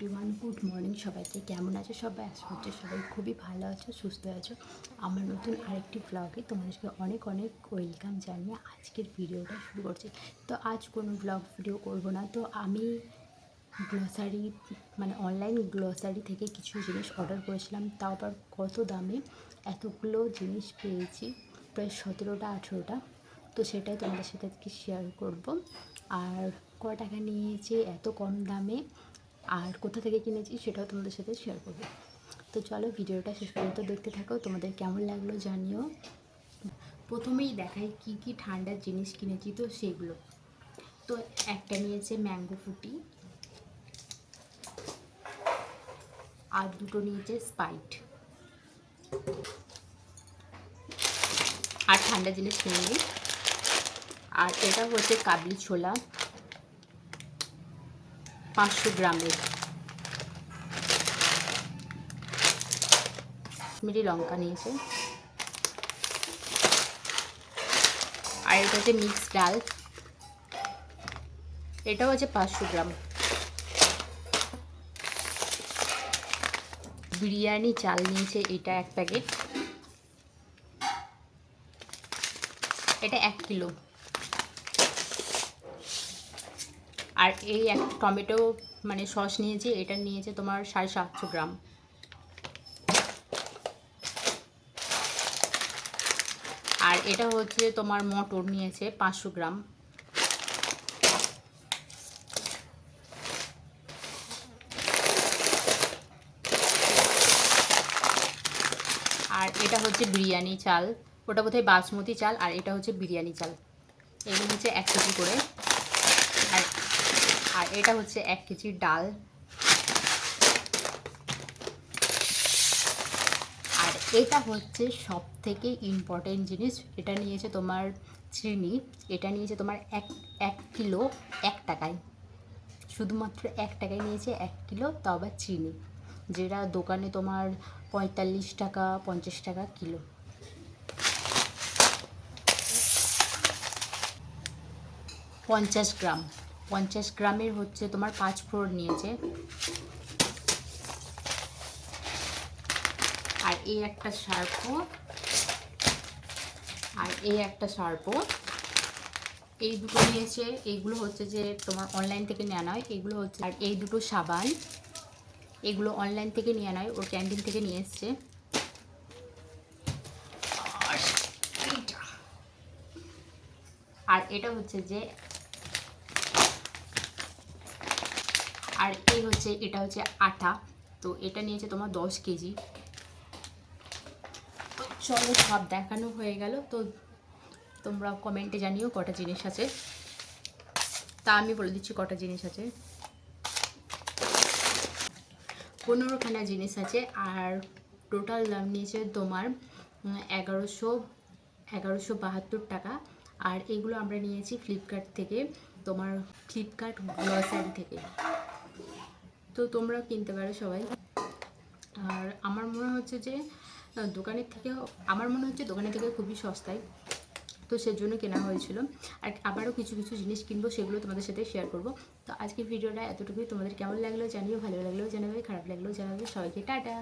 সবাই? আশা করছি সবাই খুবই ভালো আছো, সুস্থ আছো। আমার নতুন আরেকটি ব্লগে তোমাদেরকে অনেক অনেক ওয়েলকাম জানিয়ে আজকের ভিডিওটা শুরু করছি। তো আজ কোনো ব্লগ ভিডিও করব না। তো আমি গ্লসারি মানে অনলাইন গ্লসারি থেকে কিছু জিনিস অর্ডার করেছিলাম। তাও আবার কত দামে? এতগুলো জিনিস পেয়েছি। প্রায় সতেরোটা, আঠেরোটা। তো সেটাই তোমাদের সাথে আজকে শেয়ার করব। আর ক টাকা নিয়েছে? এত কম দামে। আর কোথা থেকে কিনেছি সেটাও তোমাদের সাথে শেয়ার করব। তো চলো ভিডিওটা শেষ পর্যন্ত দেখতে থাকো, তোমাদের কেমন লাগল জানিও। প্রথমেই দেখাই কি কি ঠান্ডার জিনিস কিনেছি, তো সেগুলো। তো একটা নিয়েছে ম্যাঙ্গো ফুটি আর দুটো নিয়েছে স্পাইট আর ঠান্ডা জিনিস কিনে আর এটা হচ্ছে কাবলি ছোলা। পাঁচশো গ্রামের মিরি লঙ্কা নিয়েছে। আর এটা হচ্ছে মিক্স ডাল। এটা হচ্ছে পাঁচশো গ্রাম। বিরিয়ানি, চাল নিয়েছে এটা এক প্যাকেট। এটা এক কিলো। আর এই এক টমেটো মানে সস নিয়েছি, এটা নিয়েছে তোমার সাড়ে সাতশো গ্রাম। আর এটা হচ্ছে তোমার মটর নিয়েছে পাঁচশো গ্রাম। আর এটা হচ্ছে বিরিয়ানি চাল। ওটা বোধহয় বাসমতি চাল, আর এটা হচ্ছে বিরিয়ানি চাল। এগুলো হচ্ছে এক কেজি করে। এটা হচ্ছে এক কেজি ডাল। আর এটা হচ্ছে সব থেকে ইম্পর্টেন্ট জিনিস। এটা নিয়েছে তোমার চিনি। এটা নিয়েছে তোমার এক এক কিলো এক টাকায়। শুধুমাত্র এক টাকায় নিয়েছে এক কিলো, তাও আবার চিনি। যেটা দোকানে তোমার পঁয়তাল্লিশ টাকা, পঞ্চাশ টাকা কিলো। পঞ্চাশ গ্রাম। পঞ্চাশ গ্রামের হচ্ছে তোমার পাঁচ ফ্লোর নিয়েছে। আর এই একটা সার্পো। আর এই একটা সার্পো। এই দুটো নিয়েছে, এইগুলো হচ্ছে যে তোমার অনলাইন থেকে নেওয়া নয় এগুলো হচ্ছে আর এই দুটো সাবান। এগুলো অনলাইন থেকে নিয়ে নয়, ওর ক্যান্টিন থেকে নিয়ে এসছে। আর এটা হচ্ছে যে আর এই হচ্ছে, এটা হচ্ছে আটা। তো এটা নিয়েছে তোমার দশ কেজি। তো চলো, সব দেখানো হয়ে গেল। তো তোমরা কমেন্টে জানিও কটা জিনিস আছে। তা আমি বলে দিচ্ছি কটা জিনিস আছে। পনেরোখানা জিনিস আছে। আর টোটাল দাম নিয়েছে তোমার এগারোশো এগারোশো বাহাত্তর টাকা। আর এগুলো আমরা নিয়েছি ফ্লিপকার্ট থেকে, তোমার ফ্লিপকার্ট গ্রসারি থেকে। তো তোমরা কিনতে পারো সবাই। আর আমার মনে হচ্ছে যে দোকানের থেকে, আমার মনে হচ্ছে দোকানের থেকে খুবই সস্তায়। তো সেজন্য কেনা হয়েছিল। আর আবারও কিছু কিছু জিনিস কিনবো, সেগুলো তোমাদের সাথে শেয়ার করব। তো আজকের ভিডিওটা এতটুকুই। তোমাদের কেমন লাগল জানিও, ভালো লাগলেও জানাবে, খারাপ লাগলেও জানাবে। সবাইকে টাটা!